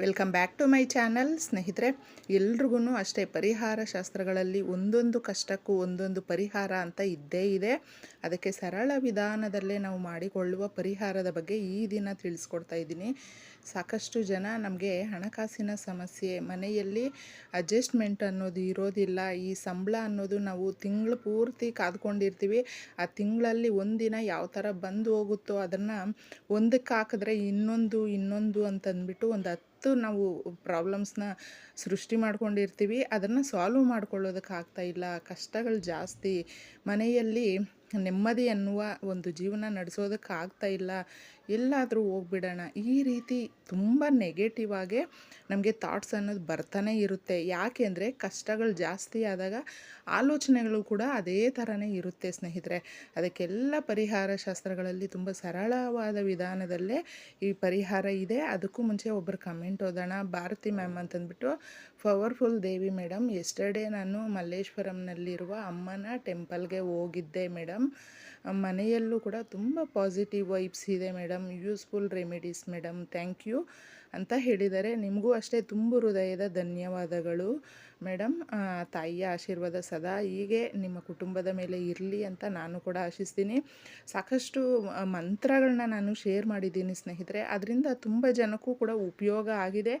Welcome back to my channel. ಸ್ನೇಹಿತರೆ ಎಲ್ರಿಗೂ ಅಷ್ಟೇ ಪರಿಹಾರ ಶಾಸ್ತ್ರಗಳಲ್ಲಿ ಒಂದೊಂದು ಕಷ್ಟಕ್ಕೂ ಒಂದೊಂದು ಪರಿಹಾರ ಅಂತ ಇದ್ದೇ ಇದೆ. ಅದಕ್ಕೆ ಸರಳ ವಿಧಾನದಲ್ಲೇ ನಾವು ಮಾಡಿಕೊಳ್ಳುವ ಪರಿಹಾರದ ಬಗ್ಗೆ ಈ ದಿನ ತಿಳಿಸ್ಕೊಡ್ತಾ ಇದ್ದೀನಿ. ಸಾಕಷ್ಟು ಜನ ನಮಗೆ ಹಣಕಾಸಿನ ಸಮಸ್ಯೆ, ಮನೆಯಲ್ಲಿ ಅಡ್ಜಸ್ಟ್ಮೆಂಟ್ ಅನ್ನೋದು ಇರೋದಿಲ್ಲ. ಈ ಸಂಬಳ ಅನ್ನೋದು ನಾವು ತಿಂಗಳು ಪೂರ್ತಿ ಕಾದ್ಕೊಂಡಿರ್ತೀವಿ. ಆ ತಿಂಗಳಲ್ಲಿ ಒಂದಿನ ಯಾವ ಥರ ಬಂದು ಹೋಗುತ್ತೋ ಅದನ್ನು ಒಂದಕ್ಕೆ ಹಾಕಿದ್ರೆ ಇನ್ನೊಂದು ಇನ್ನೊಂದು ಅಂತಂದ್ಬಿಟ್ಟು ಒಂದು ಹತ್ತು ನಾವು ಪ್ರಾಬ್ಲಮ್ಸ್ನ ಸೃಷ್ಟಿ ಮಾಡ್ಕೊಂಡಿರ್ತೀವಿ ಅದನ್ನು ಸಾಲ್ವ್ ಮಾಡ್ಕೊಳ್ಳೋದಕ್ಕೆ ಇಲ್ಲ. ಕಷ್ಟಗಳು ಜಾಸ್ತಿ. ಮನೆಯಲ್ಲಿ ನೆಮ್ಮದಿ ಅನ್ನುವ ಒಂದು ಜೀವನ ನಡೆಸೋದಕ್ಕೆ ಆಗ್ತಾ ಇಲ್ಲ. ಎಲ್ಲಾದರೂ ಹೋಗ್ಬಿಡೋಣ. ಈ ರೀತಿ ತುಂಬ ನೆಗೆಟಿವ್ ಆಗಿ ನಮಗೆ ಥಾಟ್ಸ್ ಅನ್ನೋದು ಬರ್ತಾನೆ ಇರುತ್ತೆ. ಯಾಕೆಂದರೆ ಕಷ್ಟಗಳು ಜಾಸ್ತಿ ಆದಾಗ ಆಲೋಚನೆಗಳು ಕೂಡ ಅದೇ ಥರನೇ ಇರುತ್ತೆ ಸ್ನೇಹಿತರೆ. ಅದಕ್ಕೆಲ್ಲ ಪರಿಹಾರ ಶಾಸ್ತ್ರಗಳಲ್ಲಿ ತುಂಬ ಸರಳವಾದ ವಿಧಾನದಲ್ಲೇ ಈ ಪರಿಹಾರ ಇದೆ. ಅದಕ್ಕೂ ಮುಂಚೆ ಒಬ್ಬರು ಕಮೆಂಟ್ ಓದೋಣ. ಭಾರತಿ ಮ್ಯಾಮ್ ಅಂತಂದ್ಬಿಟ್ಟು ಪವರ್ಫುಲ್ ದೇವಿ ಮೇಡಮ್ ಎಸ್ಟರ್ಡೇ ನಾನು ಮಲ್ಲೇಶ್ವರಂನಲ್ಲಿರುವ ಅಮ್ಮನ ಟೆಂಪಲ್ಗೆ ಹೋಗಿದ್ದೆ ಮೇಡಮ್ ಮನೆಯಲ್ಲೂ ಕೂಡ ತುಂಬ ಪಾಸಿಟಿವ್ ವೈಬ್ಸ್ ಇದೆ madam. Useful remedies madam. Thank you ಅಂತ ಹೇಳಿದ್ದಾರೆ ನಿಮಗೂ ಅಷ್ಟೇ ತುಂಬ ಹೃದಯದ ಧನ್ಯವಾದಗಳು. ಮೇಡಮ್ ತಾಯಿಯ ಆಶೀರ್ವಾದ ಸದಾ ಹೀಗೆ ನಿಮ್ಮ ಕುಟುಂಬದ ಮೇಲೆ ಇರಲಿ ಅಂತ ನಾನು ಕೂಡ ಆಶಿಸ್ತೀನಿ. ಸಾಕಷ್ಟು ಮಂತ್ರಗಳನ್ನ ನಾನು ಶೇರ್ ಮಾಡಿದ್ದೀನಿ ಸ್ನೇಹಿತರೆ. ಅದರಿಂದ ತುಂಬ ಜನಕ್ಕೂ ಕೂಡ ಉಪಯೋಗ ಆಗಿದೆ.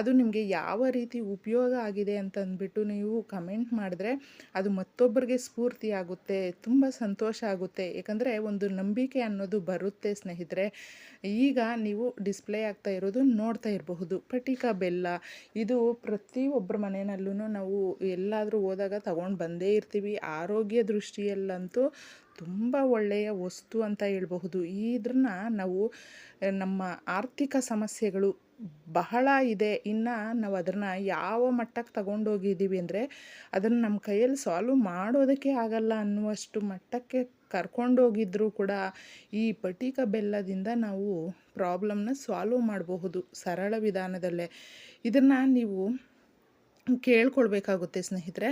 ಅದು ನಿಮಗೆ ಯಾವ ರೀತಿ ಉಪಯೋಗ ಆಗಿದೆ ಅಂತ ಅಂದ್ಬಿಟ್ಟು ನೀವು ಕಮೆಂಟ್ ಮಾಡಿದ್ರೆ ಅದು ಮತ್ತೊಬ್ಬರಿಗೆ ಸ್ಫೂರ್ತಿ ಆಗುತ್ತೆ, ತುಂಬ ಸಂತೋಷ ಆಗುತ್ತೆ. ಏಕೆಂದರೆ ಒಂದು ನಂಬಿಕೆ ಅನ್ನೋದು ಬರುತ್ತೆ ಸ್ನೇಹಿತರೆ. ಈಗ ನೀವು ಡಿಸ್ಪ್ಲೇ ಆಗ್ತಾ ಇರೋದು ನೋಡ್ತಾ ಇರಬಹುದು. ಪಟಿಕ ಬೆಲ್ಲ, ಇದು ಪ್ರತಿಯೊಬ್ಬರ ಮನೆಯಲ್ಲೂ ನಾವು ಎಲ್ಲಾದರೂ ಹೋದಾಗ ತಗೊಂಡು ಬಂದೇ ಇರ್ತೀವಿ. ಆರೋಗ್ಯ ದೃಷ್ಟಿಯಲ್ಲಂತೂ ತುಂಬ ಒಳ್ಳೆಯ ವಸ್ತು ಅಂತ ಹೇಳ್ಬಹುದು. ಇದನ್ನ ನಾವು ನಮ್ಮ ಆರ್ಥಿಕ ಸಮಸ್ಯೆಗಳು ಬಹಳ ಇದೆ. ಇನ್ನು ನಾವು ಅದನ್ನು ಯಾವ ಮಟ್ಟಕ್ಕೆ ತಗೊಂಡೋಗಿದ್ದೀವಿ ಅಂದರೆ ಅದನ್ನು ನಮ್ಮ ಕೈಯಲ್ಲಿ ಸಾಲ್ವ್ ಮಾಡೋದಕ್ಕೆ ಆಗಲ್ಲ ಅನ್ನುವಷ್ಟು ಮಟ್ಟಕ್ಕೆ ಕರ್ಕೊಂಡೋಗಿದ್ರೂ ಕೂಡ ಈ ಪಟೀಕ ಬೆಲ್ಲದಿಂದ ನಾವು ಪ್ರಾಬ್ಲಮ್ನ ಸಾಲ್ವ್ ಮಾಡಬಹುದು ಸರಳ ವಿಧಾನದಲ್ಲೇ. ಇದನ್ನು ನೀವು ಕೇಳ್ಕೊಳ್ಬೇಕಾಗುತ್ತೆ ಸ್ನೇಹಿತರೆ.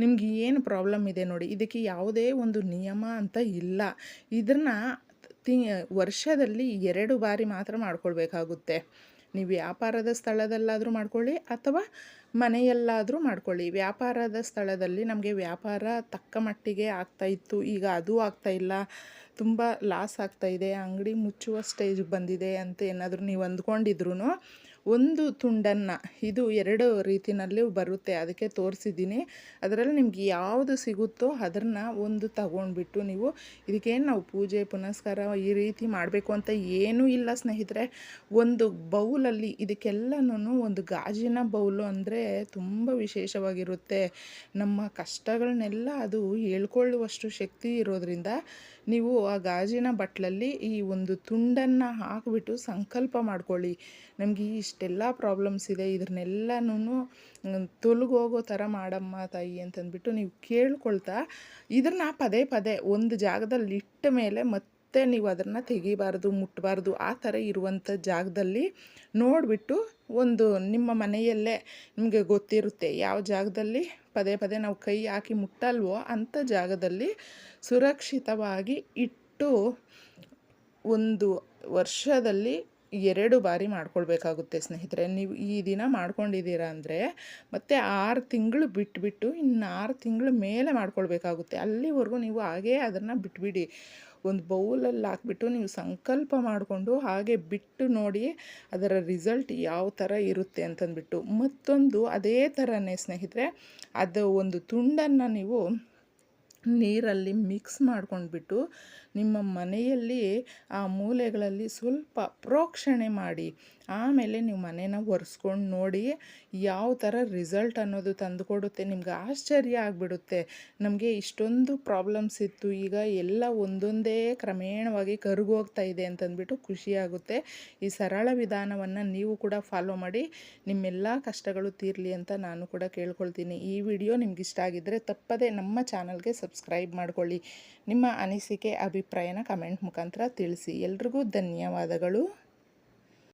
ನಿಮ್ಗೆ ಏನು ಪ್ರಾಬ್ಲಮ್ ಇದೆ ನೋಡಿ, ಇದಕ್ಕೆ ಯಾವುದೇ ಒಂದು ನಿಯಮ ಅಂತ ಇಲ್ಲ. ಇದನ್ನು ತಿ, ವರ್ಷದಲ್ಲಿ ಎರಡು ಬಾರಿ ಮಾತ್ರ ಮಾಡ್ಕೊಳ್ಬೇಕಾಗುತ್ತೆ. ನೀವು ವ್ಯಾಪಾರದ ಸ್ಥಳದಲ್ಲಾದರೂ ಮಾಡ್ಕೊಳ್ಳಿ ಅಥವಾ ಮನೆಯಲ್ಲಾದರೂ ಮಾಡ್ಕೊಳ್ಳಿ. ವ್ಯಾಪಾರದ ಸ್ಥಳದಲ್ಲಿ ನಮಗೆ ವ್ಯಾಪಾರ ತಕ್ಕ ಮಟ್ಟಿಗೆ ಆಗ್ತಾಯಿತ್ತು ಈಗ ಅದು ಆಗ್ತಾ ಇಲ್ಲ. ತುಂಬ ಲಾಸ್ ಆಗ್ತಾಯಿದೆ ಅಂಗಡಿ ಮುಚ್ಚುವ ಸ್ಟೇಜ್ ಬಂದಿದೆ ಅಂತ ಏನಾದರೂ ನೀವು ಅಂದ್ಕೊಂಡಿದ್ರು ಒಂದು ತುಂಡನ್ನು, ಇದು ಎರಡು ರೀತಿಯಲ್ಲಿ ಬರುತ್ತೆ. ಅದಕ್ಕೆ ತೋರಿಸಿದ್ದೀನಿ. ಅದರಲ್ಲಿ ನಿಮ್ಗೆ ಯಾವುದು ಸಿಗುತ್ತೋ ಅದನ್ನು ಒಂದು ತಗೊಂಡ್ಬಿಟ್ಟು ನೀವು ಇದಕ್ಕೇನು ನಾವು ಪೂಜೆ, ಪುನಸ್ಕಾರ ಈ ರೀತಿ ಮಾಡಬೇಕು ಅಂತ ಏನೂ ಇಲ್ಲ ಸ್ನೇಹಿತರೆ. ಒಂದು ಬೌಲಲ್ಲಿ ಇದಕ್ಕೆಲ್ಲನೂ ಒಂದು ಗಾಜಿನ ಬೌಲು ಅಂದರೆ ತುಂಬ ವಿಶೇಷವಾಗಿರುತ್ತೆ. ನಮ್ಮ ಕಷ್ಟಗಳನ್ನೆಲ್ಲ ಅದು ಹೇಳ್ಕೊಳ್ಳುವಷ್ಟು ಶಕ್ತಿ ಇರೋದ್ರಿಂದ ನೀವು ಆ ಗಾಜಿನ ಬಟ್ಲಲ್ಲಿ ಈ ಒಂದು ತುಂಡನ್ನು ಹಾಕಿಬಿಟ್ಟು ಸಂಕಲ್ಪ ಮಾಡ್ಕೊಳ್ಳಿ. ನಮಗೆ ಇಷ್ಟೆಲ್ಲ ಪ್ರಾಬ್ಲಮ್ಸ್ ಇದೆ ಇದನ್ನೆಲ್ಲನೂ ತೊಲಗೋಗೋ ಥರ ಮಾಡಮ್ಮ ತಾಯಿ ಅಂತಂದ್ಬಿಟ್ಟು ನೀವು ಕೇಳ್ಕೊಳ್ತಾ ಇದನ್ನು ಪದೇ ಪದೇ ಒಂದು ಜಾಗದಲ್ಲಿ ಇಟ್ಟ ಮೇಲೆ ಮತ್ತೆ ನೀವು ಅದನ್ನು ತೆಗಿಬಾರ್ದು ಮುಟ್ಟಬಾರ್ದು ಆ ಥರ ಇರುವಂಥ ಜಾಗದಲ್ಲಿ ನೋಡಿಬಿಟ್ಟು ಒಂದು ನಿಮ್ಮ ಮನೆಯಲ್ಲೇ ನಿಮಗೆ ಗೊತ್ತಿರುತ್ತೆ ಯಾವ ಜಾಗದಲ್ಲಿ ಪದೇ ಪದೇ ನಾವು ಕೈ ಹಾಕಿ ಮುಟ್ಟಲ್ವೋ ಅಂಥ ಜಾಗದಲ್ಲಿ ಸುರಕ್ಷಿತವಾಗಿ ಇಟ್ಟು ಒಂದು ವರ್ಷದಲ್ಲಿ ಎರಡು ಬಾರಿ ಮಾಡ್ಕೊಳ್ಬೇಕಾಗುತ್ತೆ ಸ್ನೇಹಿತರೆ. ನೀವು ಈ ದಿನ ಮಾಡ್ಕೊಂಡಿದ್ದೀರಾ ಅಂದರೆ ಮತ್ತು ಆರು ತಿಂಗಳು ಬಿಟ್ಬಿಟ್ಟು ಇನ್ನು ಆರು ತಿಂಗಳು ಮೇಲೆ ಮಾಡ್ಕೊಳ್ಬೇಕಾಗುತ್ತೆ. ಅಲ್ಲಿವರೆಗೂ ನೀವು ಹಾಗೇ ಅದನ್ನು ಬಿಟ್ಬಿಡಿ. ಒಂದು ಬೌಲಲ್ಲಿ ಹಾಕ್ಬಿಟ್ಟು ನೀವು ಸಂಕಲ್ಪ ಮಾಡಿಕೊಂಡು ಹಾಗೆ ಬಿಟ್ಟು ನೋಡಿ ಅದರ ರಿಸಲ್ಟ್ ಯಾವ ಥರ ಇರುತ್ತೆ ಅಂತಂದ್ಬಿಟ್ಟು ಮತ್ತೊಂದು ಅದೇ ಥರನೇ ಸ್ನೇಹಿತರೆ, ಅದು ಒಂದು ತುಂಡನ್ನು ನೀವು ನೀರಲ್ಲಿ ಮಿಕ್ಸ್ ಮಾಡ್ಕೊಂಡ್ಬಿಟ್ಟು ನಿಮ್ಮ ಮನೆಯಲ್ಲಿ ಆ ಮೂಲೆಗಳಲ್ಲಿ ಸ್ವಲ್ಪ ಪ್ರೋಕ್ಷಣೆ ಮಾಡಿ. ಆಮೇಲೆ ನೀವು ಮನೇನ ಒರೆಸ್ಕೊಂಡು ನೋಡಿ ಯಾವ ಥರ ರಿಸಲ್ಟ್ ಅನ್ನೋದು ತಂದುಕೊಡುತ್ತೆ. ನಿಮ್ಗೆ ಆಶ್ಚರ್ಯ ಆಗಿಬಿಡುತ್ತೆ. ನಮಗೆ ಇಷ್ಟೊಂದು ಪ್ರಾಬ್ಲಮ್ಸ್ ಇತ್ತು. ಈಗ ಎಲ್ಲ ಒಂದೊಂದೇ ಕ್ರಮೇಣವಾಗಿ ಕರಗೋಗ್ತಾ ಇದೆ ಅಂತಂದ್ಬಿಟ್ಟು ಖುಷಿಯಾಗುತ್ತೆ ಈ ಸರಳ ವಿಧಾನವನ್ನು ನೀವು ಕೂಡ ಫಾಲೋ ಮಾಡಿ. ನಿಮ್ಮೆಲ್ಲ ಕಷ್ಟಗಳು ತೀರಲಿ ಅಂತ ನಾನು ಕೂಡ ಕೇಳ್ಕೊಳ್ತೀನಿ. ಈ ವಿಡಿಯೋ ನಿಮ್ಗೆ ಇಷ್ಟ ಆಗಿದ್ದರೆ ತಪ್ಪದೇ ನಮ್ಮ ಚಾನಲ್ಗೆ ಸಬ್ಸ್ಕ್ರೈಬ್ ಮಾಡಿಕೊಳ್ಳಿ. ನಿಮ್ಮ ಅನಿಸಿಕೆ ಅಭಿಪ್ರಾಯನ ಕಮೆಂಟ್ ಮುಖಾಂತರ ತಿಳಿಸಿ. ಎಲ್ರಿಗೂ ಧನ್ಯವಾದಗಳು.